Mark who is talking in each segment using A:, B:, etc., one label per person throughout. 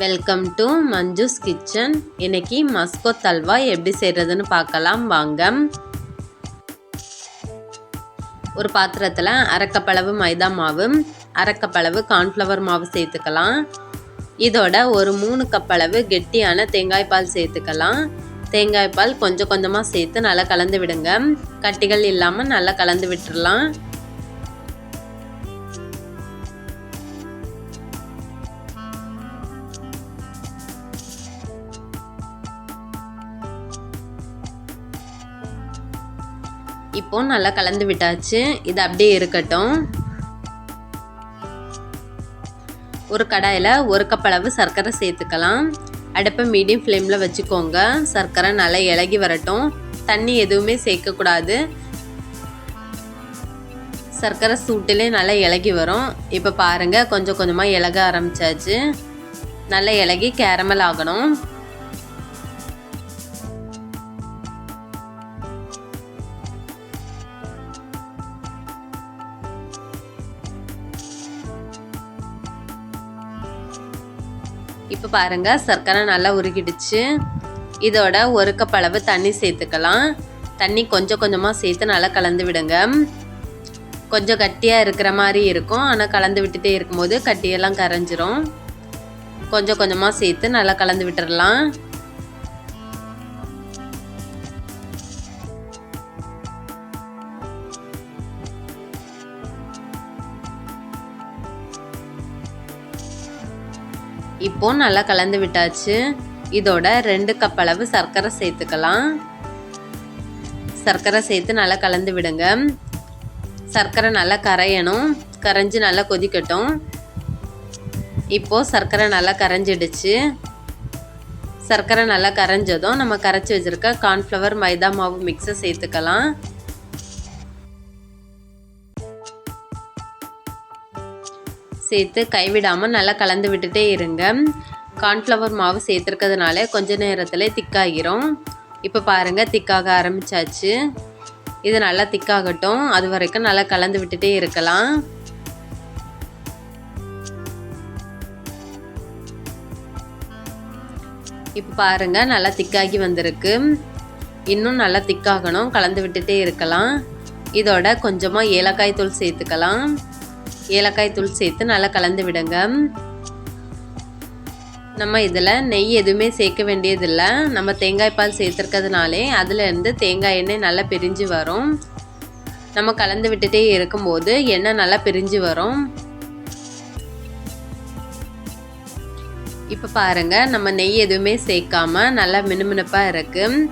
A: Welcome to Manju's kitchen இன்னைக்கு மஸ்கோ தல்வா எப்படி செய்கிறதுன்னு பார்க்கலாம் வாங்க ஒரு பாத்திரத்தில் அரைக்கப்பளவு மைதா மாவு அரைக்கப்பளவு கார்ன்ஃப்ளவர் மாவு சேர்த்துக்கலாம். இதோட ஒரு மூணு கப்பளவு கெட்டியான தேங்காய் பால் சேர்த்துக்கலாம். தேங்காய் பால் கொஞ்சம் கொஞ்சமாக சேர்த்து நல்லா கலந்து விடுங்க. கட்டிகள் இல்லாமல் நல்லா கலந்து விட்டுடலாம் இப்போ நல்லா கலந்து விட்டாச்சு. இது அப்படியே இருக்கட்டும். ஒரு கடாயில் ஒரு கப் அளவு சர்க்கரை சேர்த்துக்கலாம். அடுப்பை மீடியம் ஃப்ளேமில் வச்சுக்கோங்க. சர்க்கரை நல்லா இலகி வரட்டும். தண்ணி எதுவுமே சேர்க்கக்கூடாது. சர்க்கரை சூட்டிலே நல்லா இலகி வரும். இப்போ பாருங்கள் கொஞ்சம் கொஞ்சமாக இலக ஆரம்பிச்சாச்சு. நல்லா இலகி கேரமல் ஆகணும். இப்போ பாருங்கள் சர்க்கரை நல்லா உருகிடுச்சு. இதோட ஒரு கப் அளவு தண்ணி சேர்த்துக்கலாம். தண்ணி கொஞ்சம் கொஞ்சமாக சேர்த்து நல்லா கலந்து விடுங்க. கொஞ்சம் கட்டியாக இருக்கிற மாதிரி இருக்கும். ஆனால் கலந்து விட்டுட்டே இருக்கும்போது கட்டியெல்லாம் கரைஞ்சிரும். கொஞ்சம் கொஞ்சமாக சேர்த்து நல்லா கலந்து விட்டுடலாம் இப்போ நல்லா கலந்து விட்டாச்சு. இதோட ரெண்டு கப் அளவு சர்க்கரை சேர்த்துக்கலாம். சர்க்கரை சேர்த்து நல்லா கலந்து விடுங்க. சர்க்கரை நல்லா கரையணும். கரைஞ்சி நல்லா கொதிக்கட்டும். இப்போது சர்க்கரை நல்லா கரைஞ்சிடுச்சு. சர்க்கரை நல்லா கரைஞ்சதும் நம்ம கரைச்சி வச்சுருக்க கார்ன்ஃப்ளவர் மைதா மாவு மிக்ஸை சேர்த்துக்கலாம். சேர்த்து கைவிடாமல் நல்லா கலந்து விட்டுட்டே இருங்க. கார்ன்ஃப்ளவர் மாவு சேர்த்துருக்கிறதுனால கொஞ்ச நேரத்தில் திக்காகிரும். இப்போ பாருங்கள் திக்காக ஆரம்பிச்சாச்சு. இது நல்லா திக்காகட்டும். அது வரைக்கும் நல்லா கலந்து விட்டுட்டே இருக்கலாம். இப்போ பாருங்கள் நல்லா திக்காகி வந்திருக்கு. இன்னும் நல்லா திக்காகணும் கலந்து விட்டுட்டே இருக்கலாம். இதோட கொஞ்சமாக ஏலக்காய் தூள் சேர்த்துக்கலாம். ஏலக்காய் தூள் சேர்த்து நல்லா கலந்து விடுங்க. நம்ம இதில் நெய் எதுவுமே சேர்க்க வேண்டியதில்லை. நம்ம தேங்காய் பால் சேர்த்துருக்கிறதுனாலே அதுலேருந்து தேங்காய் எண்ணெய் நல்லா பிரிஞ்சு வரும். நம்ம கலந்து விட்டுட்டே இருக்கும்போது எண்ணெய் நல்லா பிரிஞ்சு வரும். இப்போ பாருங்கள் நம்ம நெய் எதுவுமே சேர்க்காம நல்லா மினுமினுப்பாக இருக்குது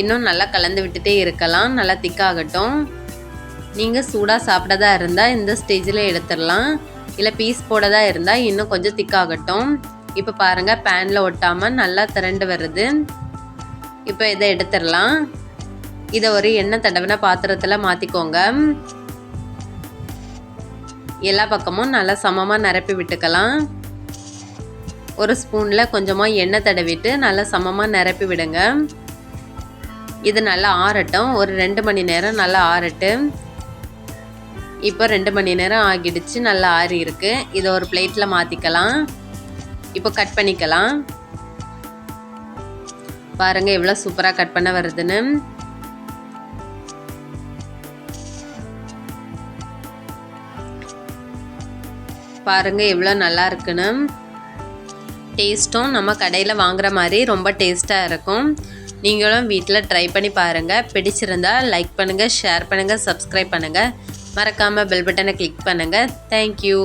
A: இன்னும் நல்லா கலந்து விட்டுட்டே இருக்கலாம். நல்லா திக்காகட்டும். நீங்கள் சூடாக சாப்பிட்டதா இருந்தால் இந்த ஸ்டேஜில் எடுத்துடலாம். இல்லை பீஸ் போடதா இருந்தால் இன்னும் கொஞ்சம் திக்காகட்டும் இப்போ பாருங்கள் பேனில் ஒட்டாமல் நல்லா திரண்டு வருது. இப்போ இதை எடுத்துடலாம். இதை ஒரு எண்ணெய் தடவின பாத்திரத்தில் மாற்றிக்கோங்க எல்லா பக்கமும் நல்லா சமமாக நிரப்பி விட்டுக்கலாம். ஒரு ஸ்பூனில் கொஞ்சமாக எண்ணெய் தடவிட்டு நல்லா சமமாக நிரப்பி விடுங்க. இது நல்லா ஆறட்டும். ஒரு ரெண்டு மணி நேரம் நல்லா ஆறட்டும். இப்போ ரெண்டு மணி நேரம் ஆகிடுச்சு நல்லா ஆறி இருக்கு. இதை ஒரு பிளேட்டில் மாற்றிக்கலாம் இப்போ கட் பண்ணிக்கலாம். பாருங்க எவ்வளோ சூப்பராக கட் பண்ண வருதுன்னு. பாருங்க எவ்வளோ நல்லா இருக்குன்னு. டேஸ்ட்டும் நம்ம கடையில் வாங்குற மாதிரி ரொம்ப டேஸ்ட்டாக இருக்கும். நீங்களும் வீட்டில் ட்ரை பண்ணி பாருங்கள் பிடிச்சிருந்தா லைக் பண்ணுங்கள் ஷேர் பண்ணுங்கள் சப்ஸ்கிரைப் பண்ணுங்கள் மறக்காமல் பெல் பட்டனை கிளிக் பண்ணுங்கள் தேங்க்யூ